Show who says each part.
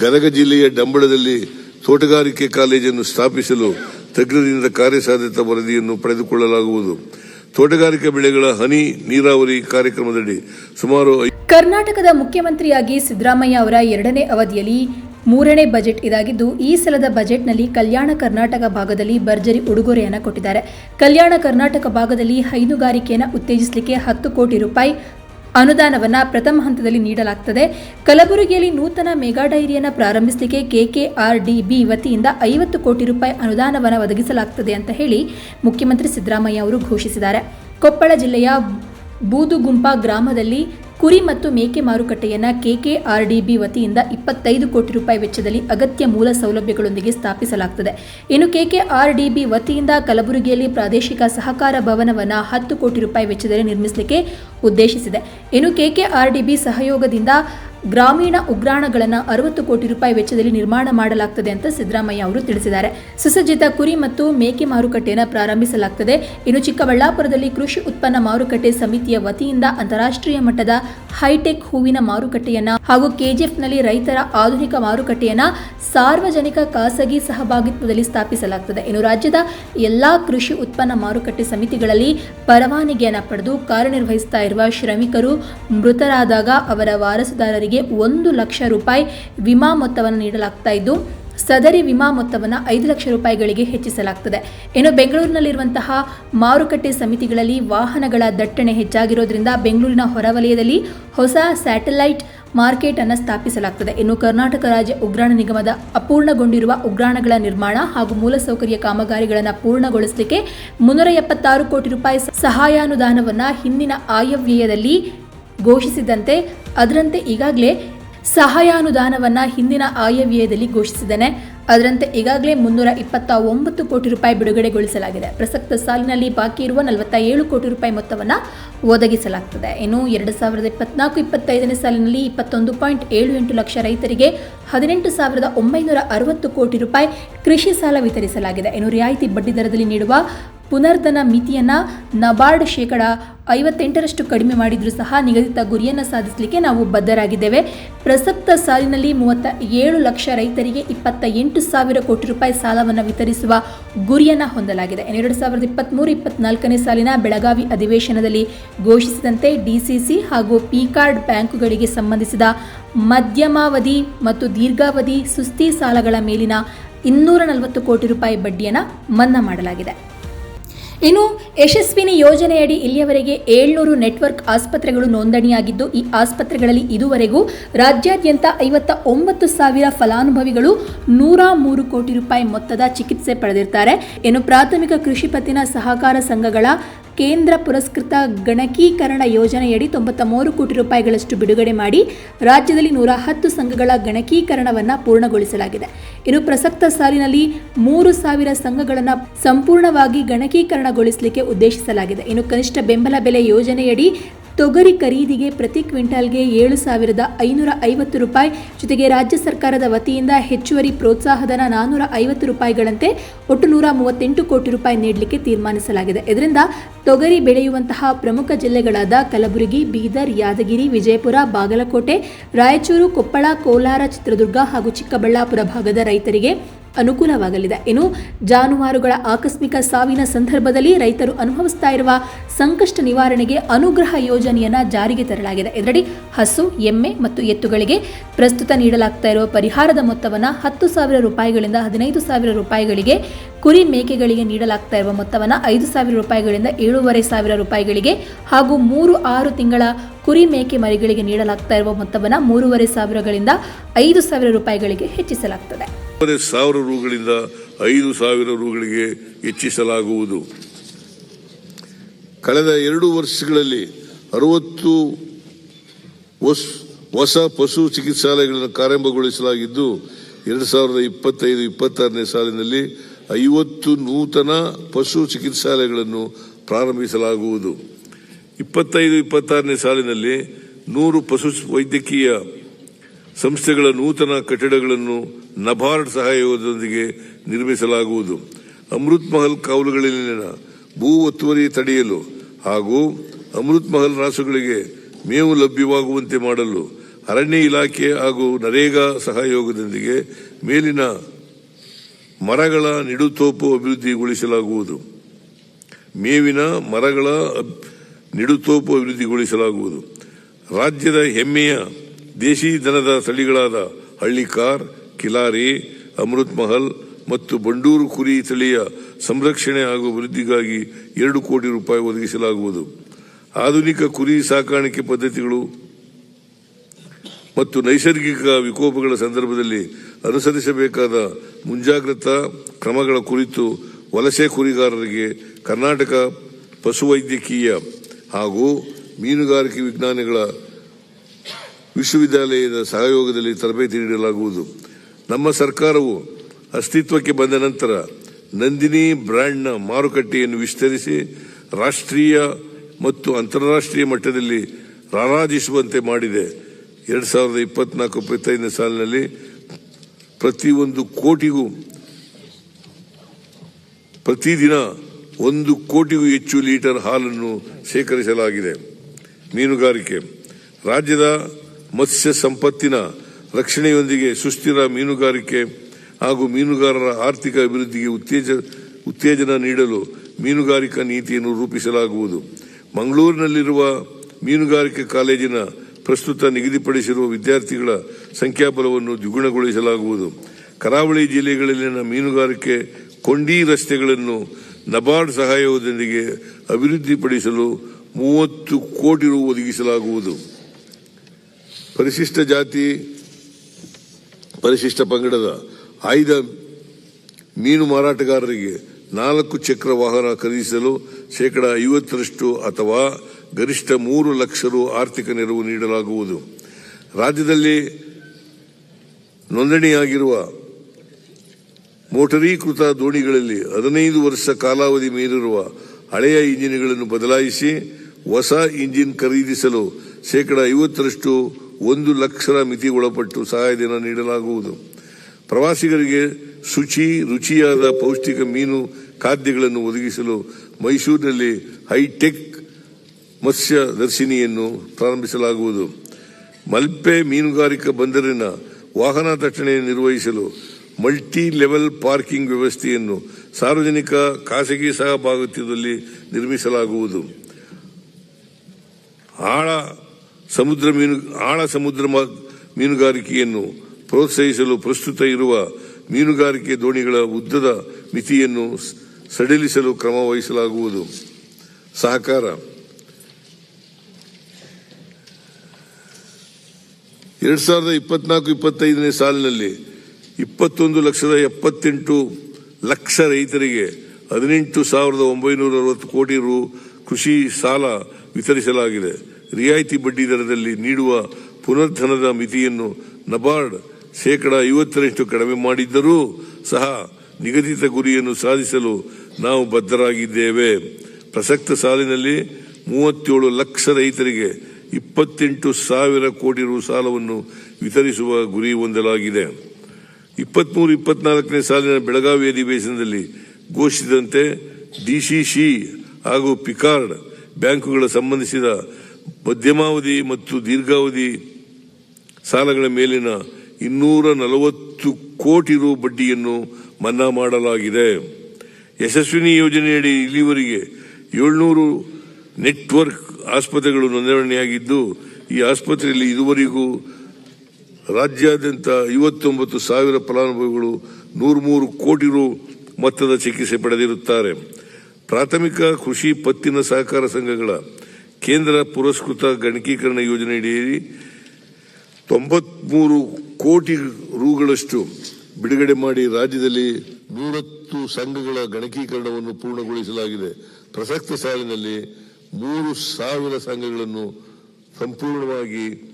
Speaker 1: ಗದಗ ಜಿಲ್ಲೆಯ ಡಂಬಳದಲ್ಲಿ ತೋಟಗಾರಿಕೆ ಕಾಲೇಜನ್ನು ಸ್ಥಾಪಿಸಲು ತಜ್ಞರಿಂದ ಕಾರ್ಯಸಾಧ್ಯತಾ ವರದಿಯನ್ನು ಪಡೆದುಕೊಳ್ಳಲಾಗುವುದು. ತೋಟಗಾರಿಕೆ ಬೆಳೆಗಳ ಹನಿ ನೀರಾವರಿ ಕಾರ್ಯಕ್ರಮದಡಿ ಸುಮಾರು
Speaker 2: ಕರ್ನಾಟಕದ ಮುಖ್ಯಮಂತ್ರಿಯಾಗಿ ಸಿದ್ದರಾಮಯ್ಯ ಅವರ ಎರಡನೇ ಅವಧಿಯಲ್ಲಿ ಮೂರನೇ ಬಜೆಟ್ ಇದಾಗಿದ್ದು, ಈ ಸಲದ ಬಜೆಟ್ನಲ್ಲಿ ಕಲ್ಯಾಣ ಕರ್ನಾಟಕ ಭಾಗದಲ್ಲಿ ಭರ್ಜರಿ ಉಡುಗೊರೆಯನ್ನು ಕೊಟ್ಟಿದ್ದಾರೆ. ಕಲ್ಯಾಣ ಕರ್ನಾಟಕ ಭಾಗದಲ್ಲಿ ಹೈನುಗಾರಿಕೆಯನ್ನು ಉತ್ತೇಜಿಸಲಿಕ್ಕೆ ಹತ್ತು ಕೋಟಿ ರೂಪಾಯಿ ಅನುದಾನವನ್ನ ಪ್ರಥಮ ಹಂತದಲ್ಲಿ ನೀಡಲಾಗ್ತದೆ. ಕಲಬುರಗಿಯಲ್ಲಿ ನೂತನ ಮೆಗಾ ಡೈರಿಯನ್ನು ಪ್ರಾರಂಭಿಸಲಿಕ್ಕೆ ಕೆಕೆಆರ್ಡಿಬಿ ವತಿಯಿಂದ ಐವತ್ತು ಕೋಟಿ ರೂಪಾಯಿ ಅನುದಾನವನ್ನು ಒದಗಿಸಲಾಗ್ತದೆ ಅಂತ ಹೇಳಿ ಮುಖ್ಯಮಂತ್ರಿ ಸಿದ್ದರಾಮಯ್ಯ ಅವರು ಘೋಷಿಸಿದ್ದಾರೆ. ಕೊಪ್ಪಳ ಜಿಲ್ಲೆಯ ಬೂದುಗುಂಪ ಗ್ರಾಮದಲ್ಲಿ ಕುರಿ ಮತ್ತು ಮೇಕೆ ಮಾರುಕಟ್ಟೆಯನ್ನು ಕೆಕೆಆರ್ಡಿಬಿ ವತಿಯಿಂದ ಇಪ್ಪತ್ತೈದು ಕೋಟಿ ರೂಪಾಯಿ ವೆಚ್ಚದಲ್ಲಿ ಅಗತ್ಯ ಮೂಲ ಸೌಲಭ್ಯಗಳೊಂದಿಗೆ ಸ್ಥಾಪಿಸಲಾಗುತ್ತದೆ ಇನ್ನು ಕೆಕೆಆರ್ಡಿಬಿ ವತಿಯಿಂದ ಕಲಬುರಗಿಯಲ್ಲಿ ಪ್ರಾದೇಶಿಕ ಸಹಕಾರ ಭವನವನ್ನು ಹತ್ತು ಕೋಟಿ ರೂಪಾಯಿ ವೆಚ್ಚದಲ್ಲಿ ನಿರ್ಮಿಸಲಿಕ್ಕೆ ಉದ್ದೇಶಿಸಿದೆ. ಇನ್ನು ಕೆಕೆಆರ್ಡಿಬಿ ಸಹಯೋಗದಿಂದ ಗ್ರಾಮೀಣ ಉಗ್ರಾಣಗಳನ್ನು ಅರವತ್ತು ಕೋಟಿ ರೂಪಾಯಿ ವೆಚ್ಚದಲ್ಲಿ ನಿರ್ಮಾಣ ಮಾಡಲಾಗ್ತದೆ ಅಂತ ಸಿದ್ದರಾಮಯ್ಯ ಅವರು ತಿಳಿಸಿದ್ದಾರೆ. ಸುಸಜ್ಜಿತ ಕುರಿ ಮತ್ತು ಮೇಕೆ ಮಾರುಕಟ್ಟೆಯನ್ನು ಪ್ರಾರಂಭಿಸಲಾಗ್ತದೆ. ಇನ್ನು ಚಿಕ್ಕಬಳ್ಳಾಪುರದಲ್ಲಿ ಕೃಷಿ ಉತ್ಪನ್ನ ಮಾರುಕಟ್ಟೆ ಸಮಿತಿಯ ವತಿಯಿಂದ ಅಂತಾರಾಷ್ಟ್ರೀಯ ಮಟ್ಟದ ಹೈಟೆಕ್ ಹೂವಿನ ಮಾರುಕಟ್ಟೆಯನ್ನ ಹಾಗೂ ಕೆಜಿಎಫ್ನಲ್ಲಿ ರೈತರ ಆಧುನಿಕ ಮಾರುಕಟ್ಟೆಯನ್ನ ಸಾರ್ವಜನಿಕ ಖಾಸಗಿ ಸಹಭಾಗಿತ್ವದಲ್ಲಿ ಸ್ಥಾಪಿಸಲಾಗುತ್ತದೆ ಇನ್ನು ರಾಜ್ಯದ ಎಲ್ಲಾ ಕೃಷಿ ಉತ್ಪನ್ನ ಮಾರುಕಟ್ಟೆ ಸಮಿತಿಗಳಲ್ಲಿ ಪರವಾನಗಿಯನ್ನು ಪಡೆದು ಕಾರ್ಯನಿರ್ವಹಿಸ್ತಾ ಇರುವ ಶ್ರಮಿಕರು ಮೃತರಾದಾಗ ಅವರ ವಾರಸುದಾರರಿಗೆ ಒಂದು ಲಕ್ಷ ರೂಪಾಯಿ ವಿಮಾ ಮೊತ್ತವನ್ನು ನೀಡಲಾಗ್ತಾ ಇದ್ದು ಸದರಿ ವಿಮಾ ಮೊತ್ತವನ್ನು ಐದು ಲಕ್ಷ ರೂಪಾಯಿಗಳಿಗೆ ಹೆಚ್ಚಿಸಲಾಗ್ತದೆ. ಇನ್ನು ಬೆಂಗಳೂರಿನಲ್ಲಿರುವಂತಹ ಮಾರುಕಟ್ಟೆ ಸಮಿತಿಗಳಲ್ಲಿ ವಾಹನಗಳ ದಟ್ಟಣೆ ಹೆಚ್ಚಾಗಿರೋದ್ರಿಂದ ಬೆಂಗಳೂರಿನ ಹೊರವಲಯದಲ್ಲಿ ಹೊಸ ಸ್ಯಾಟಲೈಟ್ ಮಾರ್ಕೆಟ್ ಅನ್ನು ಸ್ಥಾಪಿಸಲಾಗ್ತದೆ. ಇನ್ನು ಕರ್ನಾಟಕ ರಾಜ್ಯ ಉಗ್ರಾಣ ನಿಗಮದ ಅಪೂರ್ಣಗೊಂಡಿರುವ ಉಗ್ರಾಣಗಳ ನಿರ್ಮಾಣ ಹಾಗೂ ಮೂಲಸೌಕರ್ಯ ಕಾಮಗಾರಿಗಳನ್ನು ಪೂರ್ಣಗೊಳಿಸಲಿಕ್ಕೆ ಮುನ್ನೂರ ಎಪ್ಪತ್ತಾರು ಕೋಟಿ ರೂಪಾಯಿ ಸಹಾಯಾನುದಾನವನ್ನು ಹಿಂದಿನ ಆಯವ್ಯಯದಲ್ಲಿ ಘೋಷಿಸಿದಂತೆ, ಅದರಂತೆ ಈಗಾಗಲೇ ಸಹಾಯಾನುದಾನವನ್ನು ಹಿಂದಿನ ಆಯವ್ಯಯದಲ್ಲಿ ಘೋಷಿಸಿದ್ದೇನೆ. ಅದರಂತೆ ಈಗಾಗಲೇ ಮುನ್ನೂರ ಇಪ್ಪತ್ತ ಒಂಬತ್ತು ಕೋಟಿ ರೂಪಾಯಿ ಬಿಡುಗಡೆಗೊಳಿಸಲಾಗಿದೆ. ಪ್ರಸಕ್ತ ಸಾಲಿನಲ್ಲಿ ಬಾಕಿ ಇರುವ ನಲವತ್ತ ಏಳು ಕೋಟಿ ರೂಪಾಯಿ ಮೊತ್ತವನ್ನು ಒದಗಿಸಲಾಗ್ತದೆ. ಇನ್ನು ಎರಡು ಸಾವಿರದ ಇಪ್ಪತ್ನಾಲ್ಕು ಇಪ್ಪತ್ತೈದನೇ ಸಾಲಿನಲ್ಲಿ ಇಪ್ಪತ್ತೊಂದು ಪಾಯಿಂಟ್ ಏಳು ಎಂಟು ಲಕ್ಷ ರೈತರಿಗೆ ಹದಿನೆಂಟು ಸಾವಿರದ ಒಂಬೈನೂರ ಅರವತ್ತು ಕೋಟಿ ರೂಪಾಯಿ ಕೃಷಿ ಸಾಲ ವಿತರಿಸಲಾಗಿದೆ. ಇನ್ನು ರಿಯಾಯಿತಿ ಬಡ್ಡಿ ದರದಲ್ಲಿ ನೀಡುವ ಪುನರ್ಧನ ಮಿತಿಯನ್ನು ನಬಾರ್ಡ್ ಶೇಕಡ ಐವತ್ತೆಂಟರಷ್ಟು ಕಡಿಮೆ ಮಾಡಿದರೂ ಸಹ ನಿಗದಿತ ಗುರಿಯನ್ನು ಸಾಧಿಸಲಿಕ್ಕೆ ನಾವು ಬದ್ಧರಾಗಿದ್ದೇವೆ. ಪ್ರಸಕ್ತ ಸಾಲಿನಲ್ಲಿ ಮೂವತ್ತ ಏಳು ಲಕ್ಷ ರೈತರಿಗೆ ಇಪ್ಪತ್ತ ಎಂಟು ಸಾವಿರ ಕೋಟಿ ರೂಪಾಯಿ ಸಾಲವನ್ನು ವಿತರಿಸುವ ಗುರಿಯನ್ನು ಹೊಂದಲಾಗಿದೆ. ಎರಡು ಸಾವಿರದ ಇಪ್ಪತ್ತ್ಮೂರು ಇಪ್ಪತ್ನಾಲ್ಕನೇ ಸಾಲಿನ ಬೆಳಗಾವಿ ಅಧಿವೇಶನದಲ್ಲಿ ಘೋಷಿಸಿದಂತೆ ಡಿಸಿಸಿ ಹಾಗೂ ಪಿ ಕಾರ್ಡ್ ಬ್ಯಾಂಕುಗಳಿಗೆ ಸಂಬಂಧಿಸಿದ ಮಧ್ಯಮಾವಧಿ ಮತ್ತು ದೀರ್ಘಾವಧಿ ಸುಸ್ತಿ ಸಾಲಗಳ ಮೇಲಿನ ಇನ್ನೂರ ನಲವತ್ತು ಕೋಟಿ ರೂಪಾಯಿ ಬಡ್ಡಿಯನ್ನು ಮನ್ನಾ ಮಾಡಲಾಗಿದೆ. ಇನ್ನು ಯಶಸ್ವಿನಿ ಯೋಜನೆಯಡಿ ಇಲ್ಲಿಯವರೆಗೆ ಏಳ್ನೂರು ನೆಟ್ವರ್ಕ್ ಆಸ್ಪತ್ರೆಗಳು ನೋಂದಣಿಯಾಗಿದ್ದು, ಈ ಆಸ್ಪತ್ರೆಗಳಲ್ಲಿ ಇದುವರೆಗೂ ರಾಜ್ಯಾದ್ಯಂತ ಐವತ್ತ ಒಂಬತ್ತು ಸಾವಿರ ಫಲಾನುಭವಿಗಳು ನೂರ ಮೂರು ಕೋಟಿ ರೂಪಾಯಿ ಮೊತ್ತದ ಚಿಕಿತ್ಸೆ ಪಡೆದಿರ್ತಾರೆ. ಇನ್ನು ಪ್ರಾಥಮಿಕ ಕೃಷಿ ಪತ್ತಿನ ಸಹಕಾರ ಸಂಘಗಳ ಕೇಂದ್ರ ಪುರಸ್ಕೃತ ಗಣಕೀಕರಣ ಯೋಜನೆಯಡಿ ತೊಂಬತ್ತ ಮೂರು ಕೋಟಿ ರೂಪಾಯಿಗಳಷ್ಟು ಬಿಡುಗಡೆ ಮಾಡಿ ರಾಜ್ಯದಲ್ಲಿ ನೂರ ಹತ್ತು ಸಂಘಗಳ ಗಣಕೀಕರಣವನ್ನು ಪೂರ್ಣಗೊಳಿಸಲಾಗಿದೆ. ಇನ್ನು ಪ್ರಸಕ್ತ ಸಾಲಿನಲ್ಲಿ ಮೂರು ಸಾವಿರ ಸಂಘಗಳನ್ನು ಸಂಪೂರ್ಣವಾಗಿ ಗಣಕೀಕರಣಗೊಳಿಸಲಿಕ್ಕೆ ಉದ್ದೇಶಿಸಲಾಗಿದೆ. ಇನ್ನು ಕನಿಷ್ಠ ಬೆಂಬಲ ಬೆಲೆ ಯೋಜನೆಯಡಿ ತೊಗರಿ ಖರೀದಿಗೆ ಪ್ರತಿ ಕ್ವಿಂಟಾಲ್ಗೆ ಏಳು ಸಾವಿರದ ಐನೂರ ಐವತ್ತು ರೂಪಾಯಿ. ಜೊತೆಗೆ ರಾಜ್ಯ ಸರ್ಕಾರದ ವತಿಯಿಂದ ಹೆಚ್ಚುವರಿ ಪ್ರೋತ್ಸಾಹಧನ ನಾನ್ನೂರ ಐವತ್ತು ರೂಪಾಯಿಗಳಂತೆ ಒಟ್ಟು ನೂರ ಮೂವತ್ತೆಂಟು ಕೋಟಿ ರೂಪಾಯಿ ನೀಡಲಿಕ್ಕೆ ತೀರ್ಮಾನಿಸಲಾಗಿದೆ. ಇದರಿಂದ ತೊಗರಿ ಬೆಳೆಯುವಂತಹ ಪ್ರಮುಖ ಜಿಲ್ಲೆಗಳಾದ ಕಲಬುರಗಿ, ಬೀದರ್, ಯಾದಗಿರಿ, ವಿಜಯಪುರ, ಬಾಗಲಕೋಟೆ, ರಾಯಚೂರು, ಕೊಪ್ಪಳ, ಕೋಲಾರ, ಚಿತ್ರದುರ್ಗ ಹಾಗೂ ಚಿಕ್ಕಬಳ್ಳಾಪುರ ಭಾಗದ ರೈತರಿಗೆ ಅನುಕೂಲವಾಗಲಿದೆ. ಇನ್ನು ಜಾನುವಾರುಗಳ ಆಕಸ್ಮಿಕ ಸಾವಿನ ಸಂದರ್ಭದಲ್ಲಿ ರೈತರು ಅನುಭವಿಸ್ತಾ ಇರುವ ಸಂಕಷ್ಟ ನಿವಾರಣೆಗೆ ಅನುಗ್ರಹ ಯೋಜನೆಯನ್ನು ಜಾರಿಗೆ ತರಲಾಗಿದೆ. ಇದರಡಿ ಹಸು, ಎಮ್ಮೆ ಮತ್ತು ಎತ್ತುಗಳಿಗೆ ಪ್ರಸ್ತುತ ನೀಡಲಾಗ್ತಾ ಇರುವ ಪರಿಹಾರದ ಮೊತ್ತವನ್ನು ಹತ್ತು ಸಾವಿರ ರೂಪಾಯಿಗಳಿಂದ ಹದಿನೈದು ಸಾವಿರ ರೂಪಾಯಿಗಳಿಗೆ, ಕುರಿ ಮೇಕೆಗಳಿಗೆ ನೀಡಲಾಗ್ತಾ ಇರುವ ಮೊತ್ತವನ್ನು ಐದು ಸಾವಿರ ರೂಪಾಯಿಗಳಿಂದ ಏಳೂವರೆ ಸಾವಿರ ರೂಪಾಯಿಗಳಿಗೆ ಹಾಗೂ ಮೂರು ಆರು ತಿಂಗಳ ಕುರಿ ಮೇಕೆ ಮರಿಗಳಿಗೆ ನೀಡಲಾಗ್ತಾ ಇರುವ ಮೊತ್ತವನ್ನು ಮೂರುವರೆ ಸಾವಿರಗಳಿಂದ ಐದು ಸಾವಿರ ರೂಪಾಯಿಗಳಿಗೆ ಹೆಚ್ಚಿಸಲಾಗ್ತದೆ.
Speaker 1: ಸಾವಿರ ರೂಗಳಿಂದ ಐದು ಸಾವಿರ ರೂಗಳಿಗೆ ಹೆಚ್ಚಿಸಲಾಗುವುದು. ಕಳೆದ ಎರಡು ವರ್ಷಗಳಲ್ಲಿ ಅರವತ್ತು ಹೊಸ ಪಶು ಚಿಕಿತ್ಸಾಲಯಗಳನ್ನು ಕಾರ್ಯಂಭಗೊಳಿಸಲಾಗಿದ್ದು ಎರಡು ಸಾವಿರದ ಇಪ್ಪತ್ತೈದು, ಇಪ್ಪತ್ತಾರನೇ ಸಾಲಿನಲ್ಲಿ ಐವತ್ತು ನೂತನ ಪಶು ಚಿಕಿತ್ಸಾಲಯಗಳನ್ನು ಪ್ರಾರಂಭಿಸಲಾಗುವುದು. ಇಪ್ಪತ್ತೈದು, ಇಪ್ಪತ್ತಾರನೇ ಸಾಲಿನಲ್ಲಿ ನೂರು ಪಶು ವೈದ್ಯಕೀಯ ಸಂಸ್ಥೆಗಳ ನೂತನ ಕಟ್ಟಡಗಳನ್ನು ನಬಾರ್ಡ್ ಸಹಯೋಗದೊಂದಿಗೆ ನಿರ್ಮಿಸಲಾಗುವುದು. ಅಮೃತ್ ಮಹಲ್ ಕಾವಲುಗಳಲ್ಲಿನ ಭೂ ಒತ್ತುವರಿ ತಡೆಯಲು ಹಾಗೂ ಅಮೃತ್ ಮಹಲ್ ರಾಸುಗಳಿಗೆ ಮೇವು ಲಭ್ಯವಾಗುವಂತೆ ಮಾಡಲು ಅರಣ್ಯ ಇಲಾಖೆ ಹಾಗೂ ನರೇಗಾ ಸಹಯೋಗದೊಂದಿಗೆ ಮೇಲಿನ ಮರಗಳ ನಿಡುತೋಪು ಅಭಿವೃದ್ಧಿಗೊಳಿಸಲಾಗುವುದು. ಮೇವಿನ ಮರಗಳ ನಿಡುತೋಪು ಅಭಿವೃದ್ಧಿಗೊಳಿಸಲಾಗುವುದು. ರಾಜ್ಯದ ಹೆಮ್ಮೆಯ ದೇಶಿ ದನದ ತಳಿಗಳಾದ ಹಳ್ಳಿಕಾರ್, ಕಿಲಾರಿ, ಅಮೃತ್ ಮಹಲ್ ಮತ್ತು ಬಂಡೂರು ಕುರಿ ತಳಿಯ ಸಂರಕ್ಷಣೆ ಹಾಗೂ ಅಭಿವೃದ್ಧಿಗಾಗಿ ಎರಡು ಕೋಟಿ ರೂಪಾಯಿ ಒದಗಿಸಲಾಗುವುದು. ಆಧುನಿಕ ಕುರಿ ಸಾಕಾಣಿಕೆ ಪದ್ಧತಿಗಳು ಮತ್ತು ನೈಸರ್ಗಿಕ ವಿಕೋಪಗಳ ಸಂದರ್ಭದಲ್ಲಿ ಅನುಸರಿಸಬೇಕಾದ ಮುಂಜಾಗ್ರತಾ ಕ್ರಮಗಳ ಕುರಿತು ವಲಸೆ ಕುರಿಗಾರರಿಗೆ ಕರ್ನಾಟಕ ಪಶುವೈದ್ಯಕೀಯ ಹಾಗೂ ಮೀನುಗಾರಿಕೆ ವಿಜ್ಞಾನಗಳ ವಿಶ್ವವಿದ್ಯಾಲಯದ ಸಹಯೋಗದಲ್ಲಿ ತರಬೇತಿ ನೀಡಲಾಗುವುದು. ನಮ್ಮ ಸರ್ಕಾರವು ಅಸ್ತಿತ್ವಕ್ಕೆ ಬಂದ ನಂತರ ನಂದಿನಿ ಬ್ರ್ಯಾಂಡ್ನ ಮಾರುಕಟ್ಟೆಯನ್ನು ವಿಸ್ತರಿಸಿ ರಾಷ್ಟ್ರೀಯ ಮತ್ತು ಅಂತಾರಾಷ್ಟ್ರೀಯ ಮಟ್ಟದಲ್ಲಿ ರಾರಾಜಿಸುವಂತೆ ಮಾಡಿದೆ. ಎರಡು ಸಾವಿರದ ಇಪ್ಪತ್ನಾಲ್ಕು ಇಪ್ಪತ್ತೈದನೇ ಸಾಲಿನಲ್ಲಿ ಪ್ರತಿಯೊಂದು ಕೋಟಿಗೂ ಪ್ರತಿದಿನ ಒಂದು ಕೋಟಿಗೂ ಹೆಚ್ಚು ಲೀಟರ್ ಹಾಲನ್ನು ಶೇಖರಿಸಲಾಗಿದೆ. ಮೀನುಗಾರಿಕೆ. ರಾಜ್ಯದ ಮತ್ಸ್ಯ ಸಂಪತ್ತಿನ ರಕ್ಷಣೆಯೊಂದಿಗೆ ಸುಸ್ಥಿರ ಮೀನುಗಾರಿಕೆ ಹಾಗೂ ಮೀನುಗಾರರ ಆರ್ಥಿಕ ಅಭಿವೃದ್ಧಿಗೆ ಉತ್ತೇಜ, ಉತ್ತೇಜನ ನೀಡಲು ಮೀನುಗಾರಿಕಾ ನೀತಿಯನ್ನು ರೂಪಿಸಲಾಗುವುದು. ಮಂಗಳೂರಿನಲ್ಲಿರುವ ಮೀನುಗಾರಿಕೆ ಕಾಲೇಜಿನ ಪ್ರಸ್ತುತ ನಿಗದಿಪಡಿಸಿರುವ ವಿದ್ಯಾರ್ಥಿಗಳ ಸಂಖ್ಯಾಬಲವನ್ನು ದ್ವಿಗುಣಗೊಳಿಸಲಾಗುವುದು. ಕರಾವಳಿ ಜಿಲ್ಲೆಗಳಲ್ಲಿನ ಮೀನುಗಾರಿಕೆ ಕೊಂಡಿ ರಸ್ತೆಗಳನ್ನು ನಬಾರ್ಡ್ ಸಹಯೋಗದೊಂದಿಗೆ ಅಭಿವೃದ್ಧಿಪಡಿಸಲು ಮೂವತ್ತು ಕೋಟಿ ರು ಒದಗಿಸಲಾಗುವುದು. ಪರಿಶಿಷ್ಟ ಜಾತಿ, ಪರಿಶಿಷ್ಟ ಪಂಗಡದ ಆಯ್ದ ಮೀನು ಮಾರಾಟಗಾರರಿಗೆ ನಾಲ್ಕು ಚಕ್ರ ವಾಹನ ಖರೀದಿಸಲು ಶೇಕಡ ಐವತ್ತರಷ್ಟು ಅಥವಾ ಗರಿಷ್ಠ ಮೂರು ಲಕ್ಷ ರು ಆರ್ಥಿಕ ನೆರವು ನೀಡಲಾಗುವುದು. ರಾಜ್ಯದಲ್ಲಿ ನೋಂದಣಿಯಾಗಿರುವ ಮೋಟರೀಕೃತ ದೋಣಿಗಳಲ್ಲಿ ಹದಿನೈದು ವರ್ಷ ಕಾಲಾವಧಿ ಮೀರಿರುವ ಹಳೆಯ ಇಂಜಿನ್ಗಳನ್ನು ಬದಲಾಯಿಸಿ ಹೊಸ ಇಂಜಿನ್ ಖರೀದಿಸಲು ಶೇಕಡ ಐವತ್ತರಷ್ಟು ಒಂದು ಲಕ್ಷರ ಮಿತಿ ಒಳಪಟ್ಟು ಸಹಾಯಧನ ನೀಡಲಾಗುವುದು. ಪ್ರವಾಸಿಗರಿಗೆ ಶುಚಿ, ರುಚಿಯಾದ ಪೌಷ್ಟಿಕ ಮೀನು ಖಾದ್ಯಗಳನ್ನು ಒದಗಿಸಲು ಮೈಸೂರಿನಲ್ಲಿ ಹೈಟೆಕ್ ಮತ್ಸ್ಯ ದರ್ಶಿನಿಯನ್ನು ಪ್ರಾರಂಭಿಸಲಾಗುವುದು. ಮಲ್ಪೆ ಮೀನುಗಾರಿಕಾ ಬಂದರಿನ ವಾಹನ ದಟ್ಟಣೆ ನಿರ್ವಹಿಸಲು ಮಲ್ಟಿ ಲೆವೆಲ್ ಪಾರ್ಕಿಂಗ್ ವ್ಯವಸ್ಥೆಯನ್ನು ಸಾರ್ವಜನಿಕ ಖಾಸಗಿ ಸಹಭಾಗಿತ್ವದಲ್ಲಿ ನಿರ್ಮಿಸಲಾಗುವುದು. ಆಳ ಸಮುದ್ರ ಮೀನು, ಆಳ ಸಮುದ್ರ ಮೀನುಗಾರಿಕೆಯನ್ನು ಪ್ರೋತ್ಸಾಹಿಸಲು ಪ್ರಸ್ತುತ ಇರುವ ಮೀನುಗಾರಿಕೆ ದೋಣಿಗಳ ಉದ್ದದ ಮಿತಿಯನ್ನು ಸಡಿಲಿಸಲು ಕ್ರಮ ವಹಿಸಲಾಗುವುದು. ಸಹಕಾರ. ಎರಡ್ ಸಾವಿರದ ಇಪ್ಪತ್ನಾಲ್ಕು, ಇಪ್ಪತ್ತೈದನೇ ಸಾಲಿನಲ್ಲಿ ಇಪ್ಪತ್ತೊಂದು ಲಕ್ಷದ ಎಪ್ಪತ್ತೆಂಟು ಲಕ್ಷ ರೈತರಿಗೆ ಹದಿನೆಂಟು ಸಾವಿರದ ಒಂಬೈನೂರ ಅರವತ್ತು ಕೋಟಿ ರು ಕೃಷಿ ಸಾಲ ವಿತರಿಸಲಾಗಿದೆ. ರಿಯಾಯಿತಿ ಬಡ್ಡಿ ದರದಲ್ಲಿ ನೀಡುವ ಪುನರ್ಧನದ ಮಿತಿಯನ್ನು ನಬಾರ್ಡ್ ಶೇಕಡ ಐವತ್ತರಷ್ಟು ಕಡಿಮೆ ಮಾಡಿದ್ದರೂ ಸಹ ನಿಗದಿತ ಗುರಿಯನ್ನು ಸಾಧಿಸಲು ನಾವು ಬದ್ಧರಾಗಿದ್ದೇವೆ. ಪ್ರಸಕ್ತ ಸಾಲಿನಲ್ಲಿ ಮೂವತ್ತೇಳು ಲಕ್ಷ ರೈತರಿಗೆ ಇಪ್ಪತ್ತೆಂಟು ಸಾವಿರ ಕೋಟಿ ರು ಸಾಲವನ್ನು ವಿತರಿಸುವ ಗುರಿ ಹೊಂದಲಾಗಿದೆ. ಇಪ್ಪತ್ಮೂರು, ಇಪ್ಪತ್ನಾಲ್ಕನೇ ಸಾಲಿನ ಬೆಳಗಾವಿ ಅಧಿವೇಶನದಲ್ಲಿ ಘೋಷಿಸಿದಂತೆ ಡಿಸಿಸಿ ಹಾಗೂ ಪಿಕಾರ್ಡ್ ಬ್ಯಾಂಕುಗಳ ಸಂಬಂಧಿಸಿದ ಮಧ್ಯಮಾವಧಿ ಮತ್ತು ದೀರ್ಘಾವಧಿ ಸಾಲಗಳ ಮೇಲಿನ ಇನ್ನೂರ ನಲವತ್ತು ಕೋಟಿ ರು ಬಡ್ಡಿಯನ್ನು ಮನ್ನಾ ಮಾಡಲಾಗಿದೆ. ಯಶಸ್ವಿನಿ ಯೋಜನೆಯಡಿ ಇಲ್ಲಿವರೆಗೆ ಏಳ್ನೂರು ನೆಟ್ವರ್ಕ್ ಆಸ್ಪತ್ರೆಗಳು ನೋಂದಣಿಯಾಗಿದ್ದು, ಈ ಆಸ್ಪತ್ರೆಯಲ್ಲಿ ಇದುವರೆಗೂ ರಾಜ್ಯಾದ್ಯಂತ ಐವತ್ತೊಂಬತ್ತು ಸಾವಿರ ಫಲಾನುಭವಿಗಳು ನೂರಮೂರು ಕೋಟಿ ರು ಮೊತ್ತದ ಚಿಕಿತ್ಸೆ ಪಡೆದಿರುತ್ತಾರೆ. ಪ್ರಾಥಮಿಕ ಕೃಷಿ ಪತ್ತಿನ ಸಹಕಾರ ಸಂಘಗಳ ಕೇಂದ್ರ ಪುರಸ್ಕೃತ ಗಣಕೀಕರಣ ಯೋಜನೆಯಡಿಯಲ್ಲಿ ತೊಂಬತ್ಮೂರು ಕೋಟಿ ರೂಗಳಷ್ಟು ಬಿಡುಗಡೆ ಮಾಡಿ ರಾಜ್ಯದಲ್ಲಿ ನೂರತ್ತು ಸಂಘಗಳ ಗಣಕೀಕರಣವನ್ನು ಪೂರ್ಣಗೊಳಿಸಲಾಗಿದೆ. ಪ್ರಸಕ್ತ ಸಾಲಿನಲ್ಲಿ ಮೂರು ಸಾವಿರ ಸಂಘಗಳನ್ನು ಸಂಪೂರ್ಣವಾಗಿ